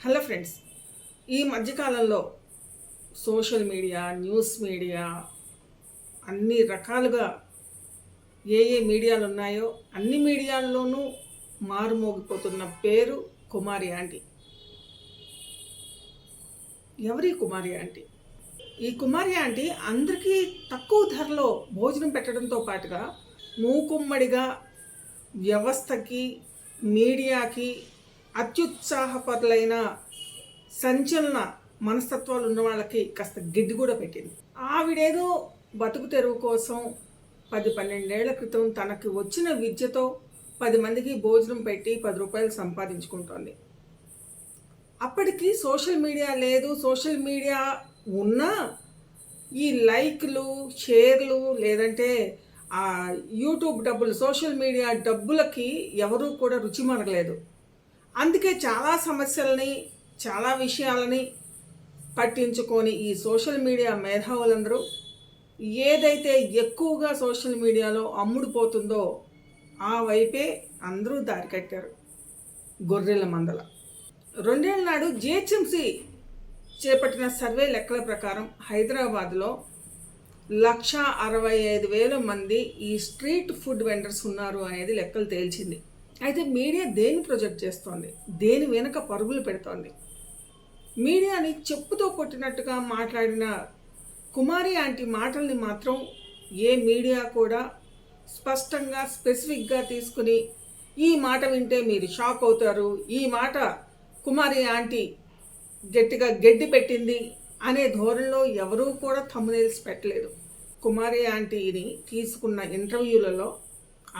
Hello friends ఈ మధ్యకాలంలో social media news media అన్ని రకాలుగా ఏ ఏ మీడియాలు ఉన్నాయో అన్ని మీడియాల్లోనూ మారుమోగిపోతున్న పేరు కుమారి ఆంటీ. ఎవరి కుమారి ఆంటీ? ఈ కుమారి ఆంటీ అందరికీ తక్కువ ధరలో భోజనం పెట్టడంతో పాటుగా మూకుమ్మడిగా వ్యవస్థకి మీడియాకి అత్యుత్సాహపరులైన సంచలన మనస్తత్వాలు ఉన్న వాళ్ళకి కాస్త గిడ్డి కూడా పెట్టింది. ఆవిడేదో బతుకు తెరువు కోసం పది పన్నెండేళ్ళ క్రితం తనకి వచ్చిన విద్యతో పది మందికి భోజనం పెట్టి పది రూపాయలు సంపాదించుకుంటోంది. అప్పటికి సోషల్ మీడియా లేదు. సోషల్ మీడియా ఉన్నా ఈ లైక్లు షేర్లు లేదంటే ఆ యూట్యూబ్ డబ్బులు సోషల్ మీడియా డబ్బులకి ఎవరూ కూడా రుచి మరగలేదు అందుకే చాలా సమస్యలని చాలా విషయాలని పట్టించుకొని ఈ సోషల్ మీడియా మేధావులందరూ ఏదైతే ఎక్కువగా సోషల్ మీడియాలో అమ్ముడుపోతుందో ఆ వైపే అందరూ దారి కట్టారు. గొర్రెల మందల. రెండేళ్ళ నాడు జిహెచ్ఎంసి చేపట్టిన సర్వే లెక్కల ప్రకారం హైదరాబాద్లో లక్ష అరవై ఐదు వేల మంది ఈ స్ట్రీట్ ఫుడ్ వెండర్స్ ఉన్నారు అనేది లెక్కలు తేల్చింది. అయితే మీడియా దేన్ని ప్రొజెక్ట్ చేస్తోంది? దేని వెనుక పరుగులు పెడుతోంది? మీడియాని చెప్పుతో కొట్టినట్టుగా మాట్లాడిన కుమారి ఆంటీ మాటల్ని మాత్రం ఏ మీడియా కూడా స్పష్టంగా స్పెసిఫిక్గా తీసుకుని ఈ మాట వింటే మీరు షాక్ అవుతారు. ఈ మాట కుమారి ఆంటీ గట్టిగా గడ్డి పెట్టింది అనే ధోరణిలో ఎవరూ కూడా thumbnails పెట్టలేదు. కుమారి ఆంటీని తీసుకున్న ఇంటర్వ్యూలలో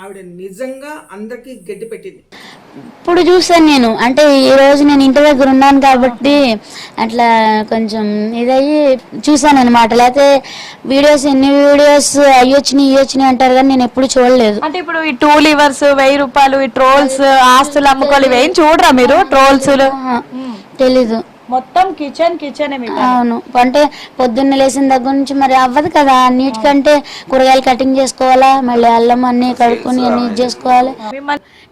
ఆవిడ నిజంగా అందరికీ గడ్డి పెట్టింది. ఇప్పుడు చూసాను నేను. అంటే ఈ రోజు నేను ఇంటి దగ్గర ఉన్నాను కాబట్టి అట్లా కొంచెం ఇదయ్యి చూసాను అనమాట లేకపోతే వీడియోస్ ఎన్ని వీడియోస్ అయ్యొచ్చినాయి ఇయ్యొచ్చినాయి అంటారు కానీ నేను ఎప్పుడు చూడలేదు. అంటే ఇప్పుడు ఈ టూ లివర్స్ వెయ్యి రూపాయలు ఈ ట్రోల్స్ ఆస్తులు అమ్ముకోవాలి ఇవేం చూడరా మీరు? ట్రోల్స్ తెలీదు. మొత్తం కిచెన్ కిచెన్ అవును. అంటే పొద్దున్న లేచిన దగ్గర నుంచి మరి అవ్వదు కదా. అన్నిటికంటే కూరగాయలు కటింగ్ చేసుకోవాలా? మళ్ళీ అల్లం అన్ని కడుక్కొని అన్ని ఇది చేసుకోవాలి.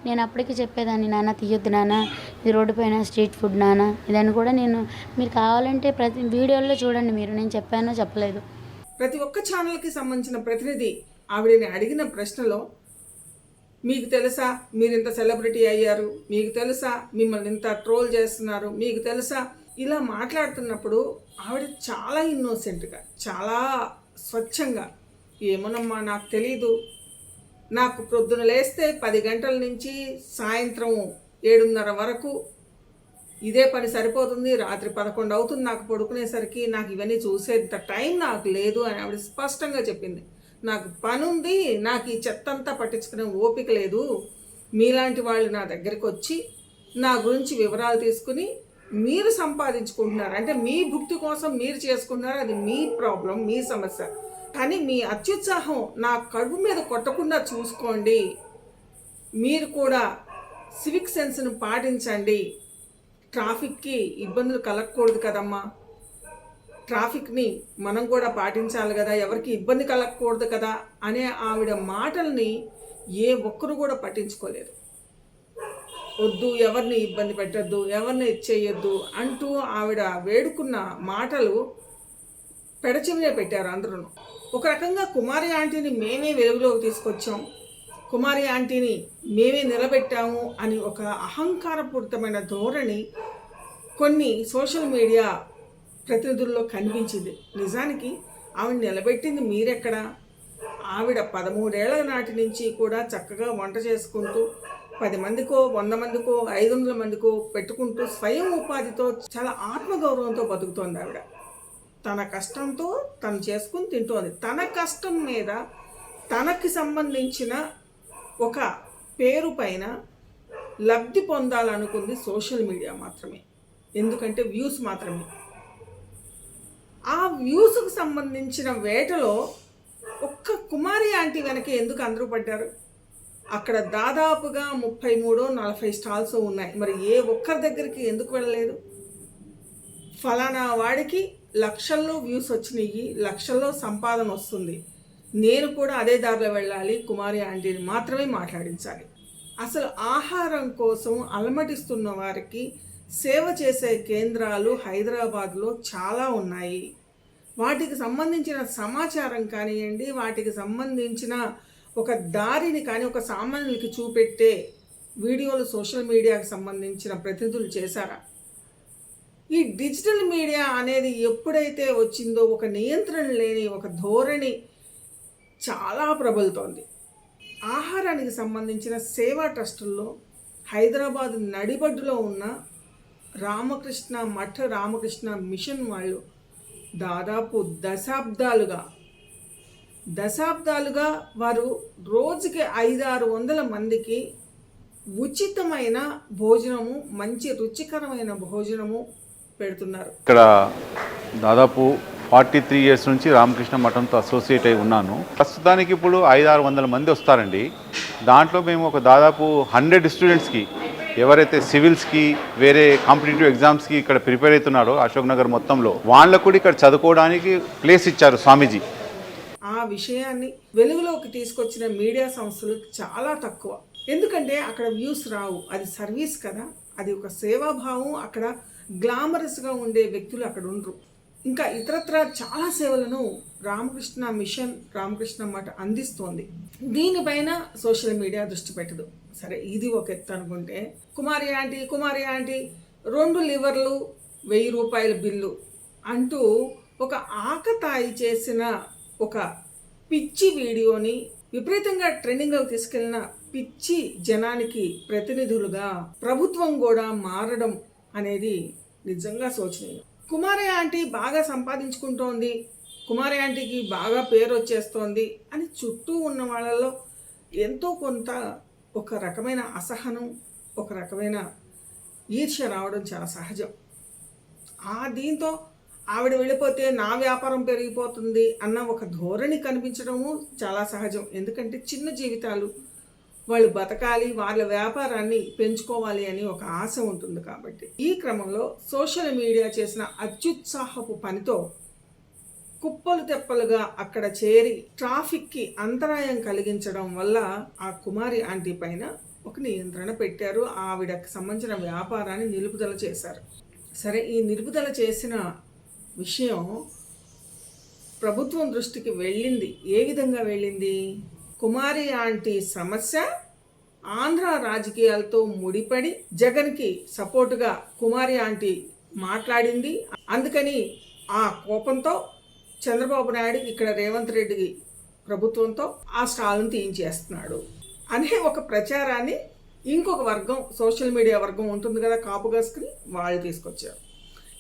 నేను అప్పటికి చెప్పేదాన్ని నాన్న తీయొద్దు నాన్న. ఇది రోడ్డు పైన స్ట్రీట్ ఫుడ్ నాన్న. ఇదని కూడా నేను మీరు కావాలంటే ప్రతి వీడియోలో చూడండి మీరు. నేను చెప్పానో చెప్పలేదు. ప్రతి ఒక్క ఛానల్కి సంబంధించిన ప్రతినిధి ఆవిడని అడిగిన ప్రశ్నలో మీకు తెలుసా మీరు ఇంత సెలబ్రిటీ అయ్యారు? మీకు తెలుసా మిమ్మల్ని ఇంత ట్రోల్ చేస్తున్నారు? మీకు తెలుసా ఇలా మాట్లాడుతున్నప్పుడు ఆవిడ చాలా ఇన్నోసెంట్గా చాలా స్వచ్ఛంగా ఏమోనమ్మా నాకు తెలీదు. నాకు ప్రొద్దున లేస్తే పది గంటల నుంచి సాయంత్రం ఏడున్నర వరకు ఇదే పని సరిపోతుంది. రాత్రి పదకొండు అవుతుంది నాకు పడుకునేసరికి. నాకు ఇవన్నీ చూసేంత టైం నాకు లేదు అని ఆవిడ స్పష్టంగా చెప్పింది. నాకు పని ఉంది నాకు ఈ చెత్తంతా పట్టించుకునే ఓపిక లేదు. మీలాంటి వాళ్ళు నా దగ్గరికి వచ్చి నా గురించి వివరాలు తీసుకుని మీరు సంపాదించుకుంటున్నారు. అంటే మీ భుక్తి కోసం మీరు చేసుకుంటున్నారు. అది మీ ప్రాబ్లం మీ సమస్య. కానీ మీ అత్యుత్సాహం నా కడుపు మీద కొట్టకుండా చూసుకోండి. మీరు కూడా సివిక్ సెన్స్ను పాటించండి. ట్రాఫిక్కి ఇబ్బందులు కలగకూడదు కదమ్మా. ట్రాఫిక్ని మనం కూడా పాటించాలి కదా. ఎవరికి ఇబ్బంది కలగకూడదు కదా అనే ఆవిడ మాటల్ని ఏ ఒక్కరు కూడా పట్టించుకోలేదు. వద్దు ఎవరిని ఇబ్బంది పెట్టద్దు ఎవరిని చేయొద్దు అంటూ ఆవిడ వేడుకున్న మాటలు పెడచెవినే పెట్టారు అందరూ ఒక రకంగా కుమారి ఆంటీని మేమే వెలుగులోకి తీసుకొచ్చాం. కుమారి ఆంటీని మేమే నిలబెట్టాము అని ఒక అహంకారపూరితమైన ధోరణి కొన్ని సోషల్ మీడియా ప్రతినిధుల్లో కనిపించింది. నిజానికి ఆవిడ నిలబెట్టింది మీరెక్కడ? ఆవిడ పదమూడేళ్ళ నాటి నుంచి కూడా చక్కగా వంట చేసుకుంటూ పది మందికో వంద మందికో ఐదు వందల మందికో పెట్టుకుంటూ స్వయం ఉపాధితో చాలా ఆత్మగౌరవంతో బతుకుతోంది ఆవిడ. తన కష్టంతో తను చేసుకుని తింటోంది. తన కష్టం మీద తనకి సంబంధించిన ఒక పేరు పైన లబ్ధి పొందాలనుకుంది సోషల్ మీడియా మాత్రమే. ఎందుకంటే వ్యూస్ మాత్రమే. ఆ వ్యూస్కు సంబంధించిన వేటలో ఒక్క కుమారి ఆంటీ వెనక ఎందుకు అందరూ పడ్డారు? అక్కడ దాదాపుగా ముప్పై మూడు నలభై స్టాల్స్ ఉన్నాయి. మరి ఏ ఒక్కరి దగ్గరికి ఎందుకు వెళ్ళలేదు? ఫలానా వాడికి లక్షల్లో వ్యూస్ వచ్చినాయి లక్షల్లో సంపాదన వస్తుంది. నేను కూడా అదే దారిలో వెళ్ళాలి కుమారి ఆంటీని మాత్రమే మాట్లాడించాలి. అసలు ఆహారం కోసం అలమటిస్తున్న వారికి సేవ చేసే కేంద్రాలు హైదరాబాద్లో చాలా ఉన్నాయి. వాటికి సంబంధించిన సమాచారం కానివ్వండి వాటికి సంబంధించిన ఒక దారిని కానీ ఒక సామాన్యులకి చూపెట్టే వీడియోలు సోషల్ మీడియాకు సంబంధించిన ప్రతినిధులు చేశారా? ఈ డిజిటల్ మీడియా అనేది ఎప్పుడైతే వచ్చిందో ఒక నియంత్రణ లేని ఒక ధోరణి చాలా ప్రబలుతోంది. ఆహారానికి సంబంధించిన సేవా ట్రస్టుల్లో హైదరాబాద్ నడిబడ్డులో ఉన్న రామకృష్ణ మఠ రామకృష్ణ మిషన్ వాళ్ళు దాదాపు దశాబ్దాలుగా దశాబ్దాలుగా వారు రోజుకి ఐదారు వందల మందికి ఉచితమైన భోజనము మంచి రుచికరమైన భోజనము పెడుతున్నారు. ఇక్కడ దాదాపు ఫార్టీ త్రీ ఇయర్స్ నుంచి రామకృష్ణ మఠంతో అసోసియేట్ అయి ఉన్నాను. ప్రస్తుతానికి ఇప్పుడు ఐదు ఆరు వందల మంది వస్తారండి. దాంట్లో మేము ఒక దాదాపు హండ్రెడ్ స్టూడెంట్స్కి ఎవరైతే సివిల్స్కి వేరే కాంపిటేటివ్ ఎగ్జామ్స్కి ఇక్కడ ప్రిపేర్ అవుతున్నారో అశోక్ నగర్ మొత్తంలో వాళ్ళకు కూడా ఇక్కడ చదువుకోవడానికి ప్లేస్ ఇచ్చారు స్వామీజీ. ఆ విషయాన్ని వెలుగులోకి తీసుకొచ్చిన మీడియా సంస్థలు చాలా తక్కువ. ఎందుకంటే అక్కడ వ్యూస్ రావు. అది సర్వీస్ కదా. అది ఒక సేవాభావం. అక్కడ గ్లామరస్గా ఉండే వ్యక్తులు అక్కడ ఉండరు. ఇంకా ఇతరత్ర చాలా సేవలను రామకృష్ణ మిషన్ రామకృష్ణ మఠ అందిస్తోంది. దీనిపైన సోషల్ మీడియా దృష్టి పెట్టదు. సరే ఇది ఒక ఎత్తు అనుకుంటే కుమారి ఆంటీ కుమారి ఆంటీ రెండు లివర్లు వెయ్యి రూపాయల బిల్లు అంటూ ఒక ఆకతాయి చేసిన ఒక పిచ్చి వీడియోని విపరీతంగా ట్రెండింగ్లోకి తీసుకెళ్ళిన పిచ్చి జనానికి ప్రతినిధులుగా ప్రభుత్వం కూడా మారడం అనేది నిజంగా శోచనీయం. కుమారి ఆంటీ బాగా సంపాదించుకుంటోంది కుమారి ఆంటీకి బాగా పేరు వచ్చేస్తోంది అని చుట్టూ ఉన్న వాళ్ళలో ఎంతో కొంత ఒక రకమైన అసహనం ఒక రకమైన ఈర్ష్య రావడం చాలా సహజం. ఆ దీంతో ఆవిడ వెళ్ళిపోతే నా వ్యాపారం పెరిగిపోతుంది అన్న ఒక ధోరణి కనిపించడము చాలా సహజం. ఎందుకంటే చిన్న జీవితాలు వాళ్ళు బతకాలి వాళ్ళ వ్యాపారాన్ని పెంచుకోవాలి అని ఒక ఆశ ఉంటుంది కాబట్టి. ఈ క్రమంలో సోషల్ మీడియా చేసిన అత్యుత్సాహపు పనితో కుప్పలు తెప్పలుగా అక్కడ చేరి ట్రాఫిక్కి అంతరాయం కలిగించడం వల్ల ఆ కుమారి ఆంటీ పైన ఒక నియంత్రణ పెట్టారు. ఆవిడకి సంబంధించిన వ్యాపారాన్ని నిలుపుదల చేశారు. సరే ఈ నిలుపుదల చేసిన విషయం ప్రభుత్వం దృష్టికి వెళ్ళింది. ఏ విధంగా వెళ్ళింది? కుమారి ఆంటీ సమస్య ఆంధ్ర రాజకీయాలతో ముడిపడి జగన్కి సపోర్టుగా కుమారి ఆంటీ మాట్లాడింది. అందుకని ఆ కోపంతో చంద్రబాబు నాయుడు ఇక్కడ రేవంత్ రెడ్డి ప్రభుత్వంతో ఆ స్టాల్ను తీయించేస్తున్నాడు. అనే ఒక ప్రచారాన్ని ఇంకొక వర్గం సోషల్ మీడియా వర్గం ఉంటుంది కదా కాపు కాసుకుని వాళ్ళు తీసుకొచ్చారు.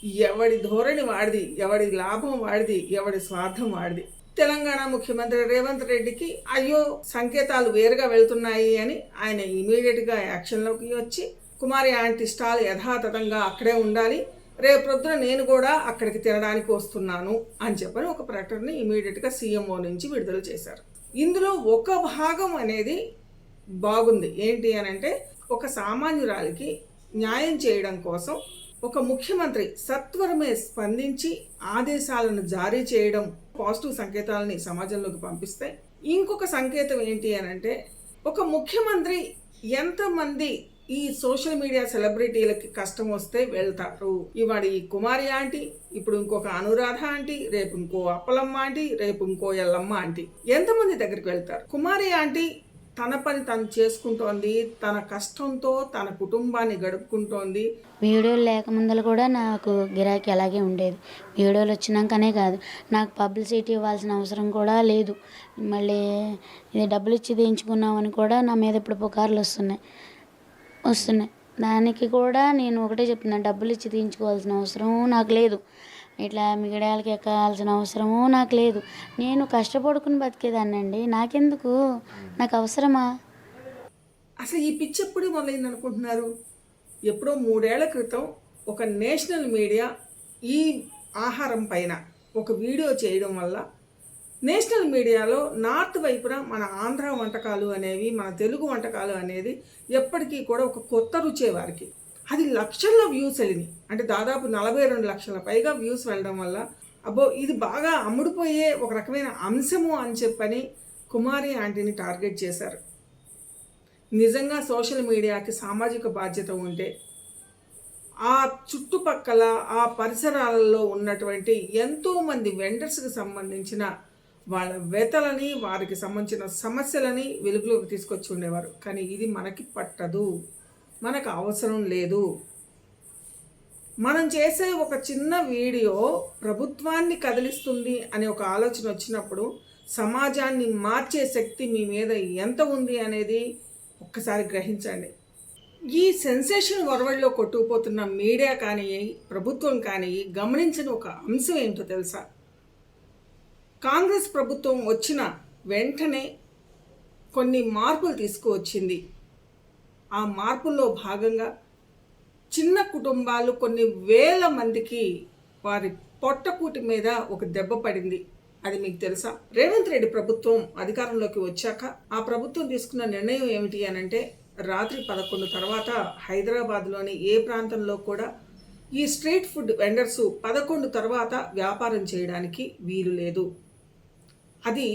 ఎవడి ధోరణి వాడిది ఎవడి లాభం వాడిది ఎవడి స్వార్థం వాడిది. తెలంగాణ ముఖ్యమంత్రి రేవంత్ రెడ్డికి అయ్యో సంకేతాలు వేరుగా వెళ్తున్నాయి అని ఆయన ఇమీడియట్గా యాక్షన్లోకి వచ్చి కుమారి ఆంటీ స్టాల్ యథాతథంగా అక్కడే ఉండాలి. రేపు ప్రొద్దున నేను కూడా అక్కడికి తినడానికి వస్తున్నాను అని చెప్పని ఒక ప్రకటన ఇమీడియట్గా సీఎంఓ నుంచి విడుదల చేశారు. ఇందులో ఒక భాగం అనేది బాగుంది. ఏంటి అని అంటే ఒక సామాన్యురాలికి న్యాయం చేయడం కోసం ఒక ముఖ్యమంత్రి సత్వరమే స్పందించి ఆదేశాలను జారీ చేయడం పాజిటివ్ సంకేతాలని సమాజంలోకి పంపిస్తే ఇంకొక సంకేతం ఏంటి అని అంటే ఒక ముఖ్యమంత్రి ఎంతమంది ఈ సోషల్ మీడియా సెలబ్రిటీలకి కష్టం వస్తే వెళ్తారు? ఇవాడు ఈ కుమారి ఆంటీ ఇప్పుడు ఇంకొక అనురాధ ఆంటీ రేపు ఇంకో అప్పలమ్మ ఆంటీ రేపు ఇంకో ఎల్లమ్మ ఆంటీ ఎంతమంది దగ్గరికి వెళ్తారు? కుమారి ఆంటీ తన పని తను చేసుకుంటోంది తన కష్టంతో తన కుటుంబాన్ని గడుపుకుంటోంది. వీడియోలు లేక ముందర కూడా నాకు గిరాకీ అలాగే ఉండేది. వీడియోలు వచ్చినాకనే కాదు నాకు పబ్లిసిటీ ఇవ్వాల్సిన అవసరం కూడా లేదు. మళ్ళీ ఇది డబ్బులు ఇచ్చి తీయించుకున్నామని కూడా నా మీద ఇప్పుడు పుకార్లు వస్తున్నాయి. వస్తున్నాయి. దానికి కూడా నేను ఒకటే చెప్తున్నాను డబ్బులు ఇచ్చి తీయించుకోవాల్సిన అవసరం నాకు లేదు. ఇట్లా మిగడాలకి ఎక్కాల్సిన అవసరము నాకు లేదు. నేను కష్టపడుకుని బతికేదాన్నండి. నాకెందుకు? నాకు అవసరమా? అసలు ఈ పిచ్చి ఎప్పుడు మొదలైంది అనుకుంటున్నారు? ఎప్పుడో మూడేళ్ళ క్రితం ఒక నేషనల్ మీడియా ఈ ఆహారం పైన ఒక వీడియో చేయడం వల్ల నేషనల్ మీడియాలో నార్త్ వైపున మన ఆంధ్ర వంటకాలు అనేవి మన తెలుగు వంటకాలు అనేది ఎప్పటికీ కూడా ఒక కొత్త రుచే వారికి. అది లక్షల్లో వ్యూస్ వెళ్ళినాయి. అంటే దాదాపు నలభై రెండు లక్షల పైగా వ్యూస్ వెళ్ళడం వల్ల అబ్బో ఇది బాగా అమ్ముడుపోయే ఒక రకమైన అంశము అని చెప్పని కుమారి ఆంటీని టార్గెట్ చేశారు. నిజంగా సోషల్ మీడియాకి సామాజిక బాధ్యత ఉంటే ఆ చుట్టుపక్కల ఆ పరిసరాలలో ఉన్నటువంటి ఎంతోమంది వెండర్స్కి సంబంధించిన వాళ్ళ వేతలని వారికి సంబంధించిన సమస్యలని వెలుగులోకి తీసుకొచ్చి ఉండేవారు. కానీ ఇది మనకి పట్టదు. మనకు అవసరం లేదు. మనం చేసే ఒక చిన్న వీడియో ప్రభుత్వాన్ని కదిలిస్తుంది అనే ఒక ఆలోచన వచ్చినప్పుడు సమాజాన్ని మార్చే శక్తి మీ మీద ఎంత ఉంది అనేది ఒక్కసారి గ్రహించండి. ఈ సెన్సేషన్ వరవడిలో కొట్టుకుపోతున్న మీడియా కానీ ప్రభుత్వం కానీ గమనించిన ఒక అంశం ఏంటో తెలుసా? కాంగ్రెస్ ప్రభుత్వం వచ్చిన వెంటనే కొన్ని మార్పులు తీసుకువచ్చింది. ఆ మార్పుల్లో భాగంగా చిన్న కుటుంబాలు కొన్ని వేల మందికి వారి పొట్టకూటి మీద ఒక దెబ్బ పడింది. అది మీకు తెలుసా? రేవంత్ రెడ్డి ప్రభుత్వం అధికారంలోకి వచ్చాక ఆ ప్రభుత్వం తీసుకున్న నిర్ణయం ఏమిటి అని అంటే రాత్రి పదకొండు తర్వాత హైదరాబాద్లోని ఏ ప్రాంతంలో కూడా ఈ స్ట్రీట్ ఫుడ్ వెండర్స్ పదకొండు తర్వాత వ్యాపారం చేయడానికి వీలు లేదు. అది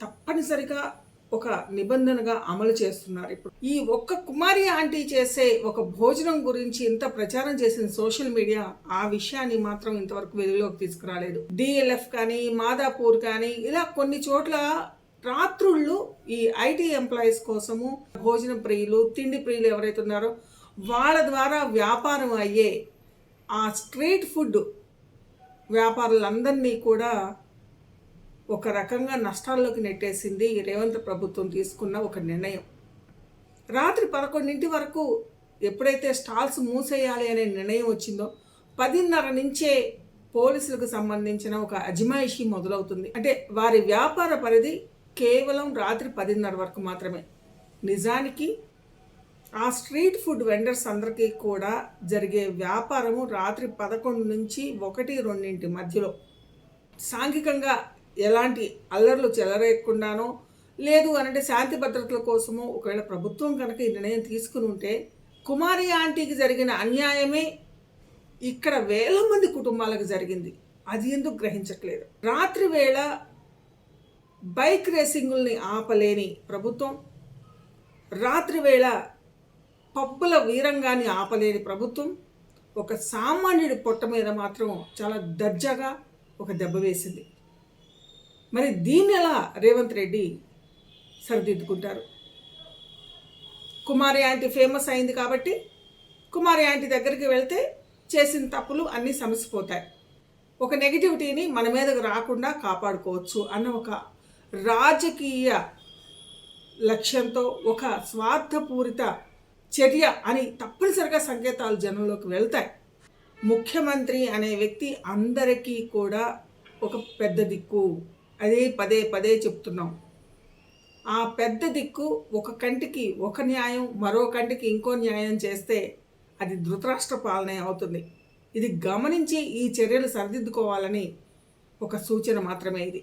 తప్పనిసరిగా ఒక నిబంధనగా అమలు చేస్తున్నారు. ఇప్పుడు ఈ ఒక్క కుమారి ఆంటీ చేసే ఒక భోజనం గురించి ఇంత ప్రచారం చేసిన సోషల్ మీడియా ఆ విషయాన్ని మాత్రం ఇంతవరకు వెలుగులోకి తీసుకురాలేదు. డిఎల్ఎఫ్ కానీ మాదాపూర్ కానీ ఇలా కొన్ని చోట్ల రాత్రుళ్ళు ఈ ఐటీ ఎంప్లాయీస్ కోసము భోజన ప్రియులు తిండి ప్రియులు ఎవరైతే ఉన్నారో వాళ్ళ ద్వారా వ్యాపారం అయ్యే ఆ స్ట్రీట్ ఫుడ్ వ్యాపారులందరినీ కూడా ఒక రకంగా నష్టాల్లోకి నెట్టేసింది ఈ రేవంత్ ప్రభుత్వం తీసుకున్న ఒక నిర్ణయం. రాత్రి పదకొండింటి వరకు ఎప్పుడైతే స్టాల్స్ మూసేయాలి అనే నిర్ణయం వచ్చిందో పదిన్నర నుంచే పోలీసులకు సంబంధించిన ఒక అజమాయిషి మొదలవుతుంది. అంటే వారి వ్యాపార పరిధి కేవలం రాత్రి పదిన్నర వరకు మాత్రమే. నిజానికి ఆ స్ట్రీట్ ఫుడ్ వెండర్స్ అందరికీ కూడా జరిగే వ్యాపారము రాత్రి పదకొండు నుంచి ఒకటి రెండింటి మధ్యలో సాంఘికంగా ఎలాంటి అల్లర్లు చెలరేయకుండానో లేదు అనంటే శాంతి భద్రతల కోసమో ఒకవేళ ప్రభుత్వం కనుక ఈ నిర్ణయం తీసుకుని ఉంటే కుమారి ఆంటీకి జరిగిన అన్యాయమే ఇక్కడ వేల మంది కుటుంబాలకు జరిగింది. అది ఎందుకు గ్రహించట్లేదు? రాత్రి వేళ బైక్ రేసింగుల్ని ఆపలేని ప్రభుత్వం రాత్రి వేళ పబ్బుల వీరంగాన్ని ఆపలేని ప్రభుత్వం ఒక సామాన్యుడి పొట్ట మీద మాత్రం చాలా దర్జాగా ఒక దెబ్బ వేసింది. మరి దీన్ని ఎలా రేవంత్ రెడ్డి సరిదిద్దుకుంటారు? కుమారి యాంటీ ఫేమస్ అయింది కాబట్టి కుమారి యాంటీ దగ్గరికి వెళ్తే చేసిన తప్పులు అన్నీ సమసిపోతాయి. ఒక నెగిటివిటీని మన మీదకు రాకుండా కాపాడుకోవచ్చు అన్న ఒక రాజకీయ లక్ష్యంతో ఒక స్వార్థపూరిత చర్య అని తప్పనిసరిగా సంకేతాలు జనంలోకి వెళ్తాయి. ముఖ్యమంత్రి అనే వ్యక్తి అందరికీ కూడా ఒక పెద్ద దిక్కు. అదే పదే పదే చెప్తున్నాం. ఆ పెద్ద దిక్కు ఒక కంటికి ఒక న్యాయం మరో కంటికి ఇంకో న్యాయం చేస్తే అది ధృతరాష్ట్ర పాలనే అవుతుంది. ఇది గమనించి ఈ చర్యలు సరిదిద్దుకోవాలని ఒక సూచన మాత్రమే ఇది.